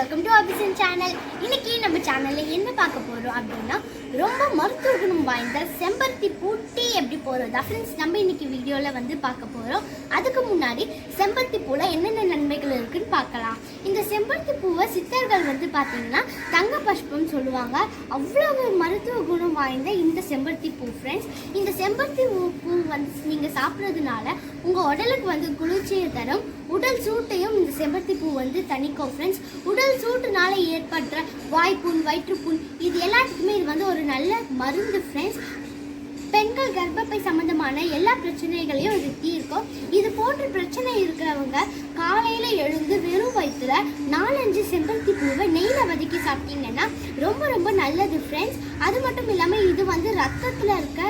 Welcome to அபிசன் channel இன்னைக்கு நம்ம சேனல்ல என்ன பார்க்க போறோம் அப்படின்னா ரொம்ப மருத்துவ குணம் வாய்ந்த செம்பருத்தி பூட்டி எப்படி போறதா? ஃப்ரெண்ட்ஸ் நம்ம இன்னைக்கு வீடியோல வந்து பார்க்க போறோம். அதுக்கு முன்னாடி செம்பருத்தி பூல என்னென்ன நன்மைகள் இருக்குன்னு பார்க்கலாம். இந்த செம்பருத்தி பூவை சித்தர்கள் வந்து பார்த்தீங்கன்னா தங்க பஷ்பம் சொல்லுவாங்க. அவ்வளவு மருத்துவ குணம் வாய்ந்த இந்த செம்பருத்தி பூ ஃப்ரெண்ட்ஸ் இந்த செம்பருத்தி பூ- பூ வந்து நீங்கள் சாப்பிட்றதுனால உங்கள் உடலுக்கு வந்து குளிர்ச்சியை தரும். உடல் சூட்டையும் இந்த செம்பருத்தி பூ வந்து தணிக்கும் ஃப்ரெண்ட்ஸ் உடல் சூட்டுனால ஏற்படுற வாய்ப்புண் வயிற்றுப்புண் இது எல்லாத்துக்குமே இது வந்து ஒரு நல்ல மருந்து ஃப்ரெண்ட்ஸ் பெண்கள் கர்ப்பப்பை சம்பந்தமான எல்லா பிரச்சனைகளையும் இது தீர்க்கும். இது போன்ற பிரச்சனை இருக்கிறவங்க காலையில் எழுந்து வயிற்றுல நாலஞ்சு செம்பருத்தி பூவை நெய்யில் வதக்கி சாப்பிட்டீங்கன்னா ரொம்ப ரொம்ப நல்லது ஃப்ரெண்ட்ஸ் அது மட்டும் இல்லாமல் இது வந்து ரத்தத்தில் இருக்க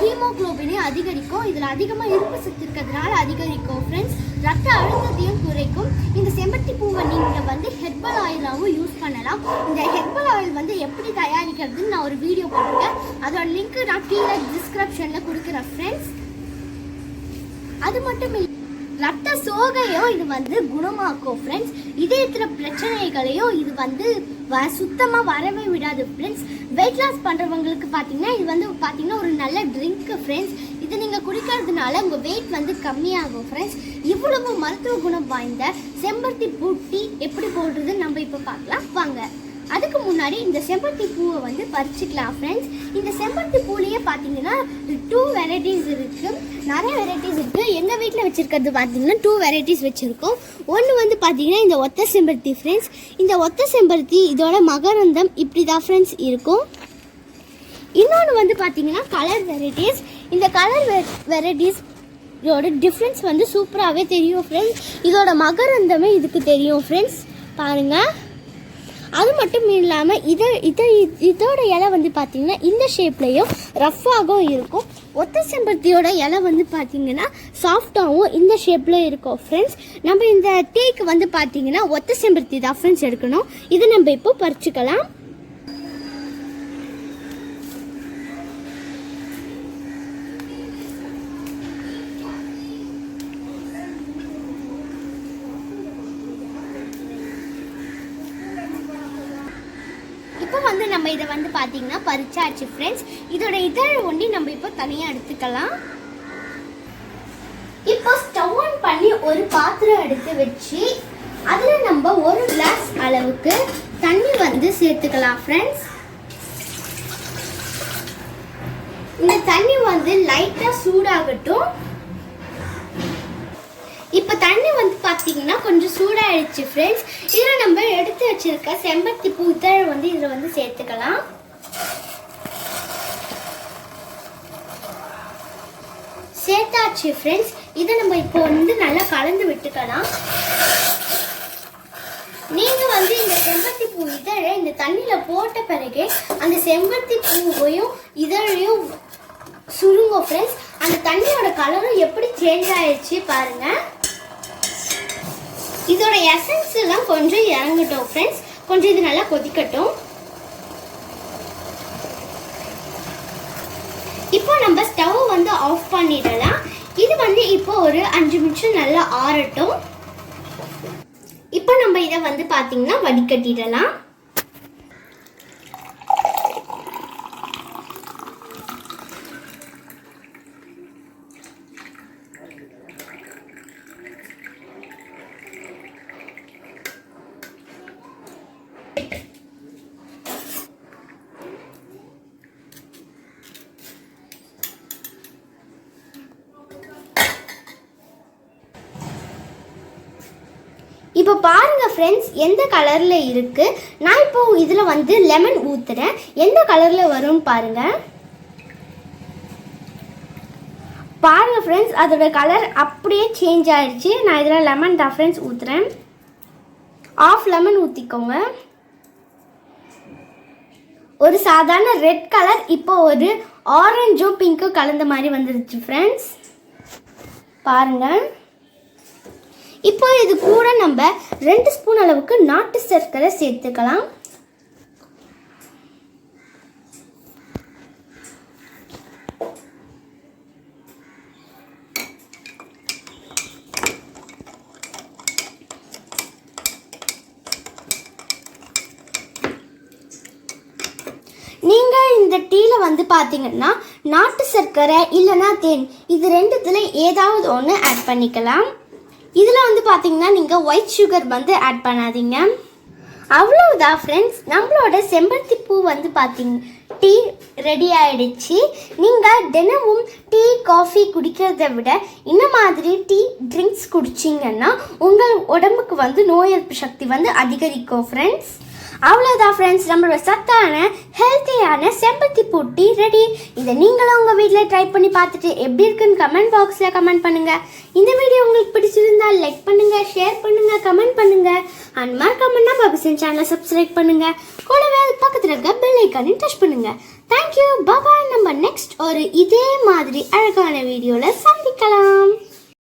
ஹீமோக்ளோபினை அதிகரிக்கும். இதில் அதிகமாக இருப்பு சத்து இருக்கிறதுனால அதிகரிக்கும் ஃப்ரெண்ட்ஸ் ரத்த அழுத்தத்தையும் குறைக்கும். இந்த செம்பருத்தி பூவை நீங்கள் வந்து ஹெர்பல் ஆயிலாகவும் யூஸ் பண்ணலாம். இந்த ஹெர்பல் ஆயில் வந்து எப்படி தயாரிக்கிறதுன்னு நான் ஒரு வீடியோ போட்டிருக்கேன். அதோட லிங்க் நான் கீழே டிஸ்கிரிப்ஷனில் கொடுக்குறேன் ஃப்ரெண்ட்ஸ் அது மட்டும் இல்லை ரத்த சோகையும் இது வந்து குணமாக்கும் ஃப்ரெண்ட்ஸ் இதயத்தில் பிரச்சனைகளையும் இது வந்து வ சுத்தமாக வரவே விடாது ஃப்ரெண்ட்ஸ் வெயிட் லாஸ் பண்ணுறவங்களுக்கு பார்த்தீங்கன்னா இது வந்து பார்த்தீங்கன்னா ஒரு நல்ல ட்ரிங்க்கு ஃப்ரெண்ட்ஸ் இது நீங்கள் குடிக்கிறதுனால உங்கள் வெயிட் வந்து கம்மியாகும் ஃப்ரெண்ட்ஸ் இவ்வளவு மருத்துவ குணம் வாய்ந்த செம்பருத்தி பூட்டி எப்படி போடுறதுன்னு நம்ம இப்போ பார்க்கலாம். வாங்க. அதுக்கு முன்னாடி இந்த செம்பருத்தி பூவை வந்து பறிச்சுக்கலாம் ஃப்ரெண்ட்ஸ் இந்த செம்பருத்தி பூலேயே பார்த்தீங்கன்னா டூ வெரைட்டிஸ் இருக்குது நிறைய வெரைட்டிஸ் இருக்குது எங்கள் வீட்டில் வச்சுருக்கிறது பார்த்தீங்கன்னா டூ வெரைட்டிஸ் வச்சுருக்கோம். ஒன்று வந்து பார்த்தீங்கன்னா இந்த ஒத்த செம்பருத்தி ஃப்ரெண்ட்ஸ் இந்த ஒத்த செம்பருத்தி இதோட மகரந்தம் இப்படி தான் ஃப்ரெண்ட்ஸ் இருக்கும். இன்னொன்று வந்து பார்த்தீங்கன்னா கலர் வெரைட்டிஸ் இந்த கலர் வெரைட்டிஸ் இதோட டிஃப்ரென்ஸ் வந்து சூப்பராகவே தெரியும் ஃப்ரெண்ட்ஸ் இதோட மகரந்தமே இதுக்கு தெரியும் ஃப்ரெண்ட்ஸ் பாருங்கள் மட்டும் இல்லாமல் இதை இதை இதோட இலை வந்து பார்த்தீங்கன்னா இந்த ஷேப்லேயும் ரஃப்பாகவும் இருக்கும். ஒத்த செம்பருத்தியோட இலை வந்து பார்த்தீங்கன்னா சாஃப்டாகவும் இந்த ஷேப்பில் இருக்கும் ஃப்ரெண்ட்ஸ் நம்ம இந்த டீக்கு வந்து பார்த்தீங்கன்னா ஒத்த செம்பருத்தி தான் ஃப்ரெண்ட்ஸ் எடுக்கணும். இதை நம்ம இப்போ பறிச்சுக்கலாம் இப்போ வந்து நம்ம இதை வந்து பார்த்தீங்கன்னா பறிச்சாச்சு ஃப்ரெண்ட்ஸ் இதோட இதழ் ஒண்டி நம்ம இப்போ தனியாக எடுத்துக்கலாம். இப்போ ஸ்டவ் ஆன் பண்ணி ஒரு பாத்திரம் எடுத்து வச்சு அதில் நம்ம ஒரு கிளாஸ் அளவுக்கு தண்ணி வந்து சேர்த்துக்கலாம் ஃப்ரெண்ட்ஸ் இந்த தண்ணி வந்து லைட்டாக சூடாகட்டும். இப்போ தண்ணி வந்து பார்த்தீங்கன்னா கொஞ்சம் சூடாயிடுச்சு ஃப்ரெண்ட்ஸ் இதில் நம்ம எடுத்து வச்சிருக்க செம்பருத்தி பூ இதழ் வந்து இதில் வந்து சேர்த்துக்கலாம். சேர்த்தாச்சு ஃப்ரெண்ட்ஸ் இதை நம்ம இப்போ வந்து நல்லா கலந்து விட்டுக்கலாம். நீங்கள் வந்து இந்த செம்பருத்தி பூ இதழை இந்த தண்ணியில் போட்ட பிறகு அந்த செம்பருத்தி பூவையும் இதழையும் சுருங்க ஃப்ரெண்ட்ஸ் அந்த தண்ணியோட கலரும் எப்படி சேஞ்ச் ஆயிடுச்சு பாருங்கள் இதோட எசன்ஸ் எல்லாம் கொஞ்சம் இறங்கட்டும் ஃப்ரெண்ட்ஸ் கொஞ்சம் இது நல்லா கொதிக்கட்டும். இப்போ நம்ம ஸ்டவ் வந்து ஆஃப் பண்ணிடலாம். இது வந்து இப்போ ஒரு அஞ்சு நிமிஷம் நல்லா ஆறட்டும். இப்போ நம்ம இதை வந்து பார்த்தீங்கன்னா வடிகட்டிடலாம். இப்போ பாருங்கள் ஃப்ரெண்ட்ஸ் எந்த கலரில் இருக்குது நான் இப்போ இதில் வந்து லெமன் ஊற்றுறேன் எந்த கலரில் வரும்னு பாருங்கள் பாருங்கள் ஃப்ரெண்ட்ஸ் அதோட கலர் அப்படியே சேஞ்ச் ஆயிடுச்சு நான் இதில் லெமன் தான் ஃப்ரெண்ட்ஸ் ஊற்றுறேன் ஆஃப் லெமன் ஊற்றிக்கோங்க ஒரு சாதாரண ரெட் கலர் இப்போ ஒரு ஆரஞ்சும் பிங்க்கும் கலந்த மாதிரி வந்துருச்சு ஃப்ரெண்ட்ஸ் பாருங்கள் இப்போ இது கூட நம்ம ரெண்டு ஸ்பூன் அளவுக்கு நாட்டு சர்க்கரை சேர்த்துக்கலாம். நீங்கள் இந்த டீயில் வந்து பார்த்தீங்கன்னா நாட்டு சர்க்கரை இல்லைன்னா தேன் இது ரெண்டுத்தில் ஏதாவது ஒன்று ஆட் பண்ணிக்கலாம். இதில் வந்து பார்த்தீங்கன்னா நீங்கள் ஒயிட் சுகர் வந்து ஆட் பண்ணாதீங்க. அவ்வளவுதான் ஃப்ரெண்ட்ஸ் நம்மளோட செம்பருத்தி பூ வந்து பார்த்தீங்க டீ ரெடி ஆயிடுச்சு. நீங்கள் தினமும் டீ காஃபி குடிக்கிறத விட இந்த மாதிரி டீ ட்ரிங்க்ஸ் குடிச்சிங்கன்னா உங்கள் உடம்புக்கு வந்து நோய் எதிர்ப்பு சக்தி வந்து அதிகரிக்கும் ஃப்ரெண்ட்ஸ் அவ்வளோதான் ஃப்ரெண்ட்ஸ் நம்மளோட சத்தான ஹெல்த்தியான செம்பருத்தி பூட்டி ரெடி இதை நீங்களும் உங்கள் வீட்டில் ட்ரை பண்ணி பார்த்துட்டு எப்படி இருக்குன்னு கமெண்ட் பாக்ஸில் கமெண்ட் பண்ணுங்கள் இந்த வீடியோ உங்களுக்கு பிடிச்சிருந்தால் லைக் பண்ணுங்கள் ஷேர் பண்ணுங்கள் கமெண்ட் பண்ணுங்கள் அண்ட் மறக்காமன்னா பபிசன் சேனலை சப்ஸ்கிரைப் பண்ணுங்கள் கூடவே அது பக்கத்தில் இருக்க பெல் ஐக்கானையும் டச் பண்ணுங்கள் தேங்க்யூ பாபா நம்ம நெக்ஸ்ட் ஒரு இதே மாதிரி அழகான வீடியோவில் சந்திக்கலாம்.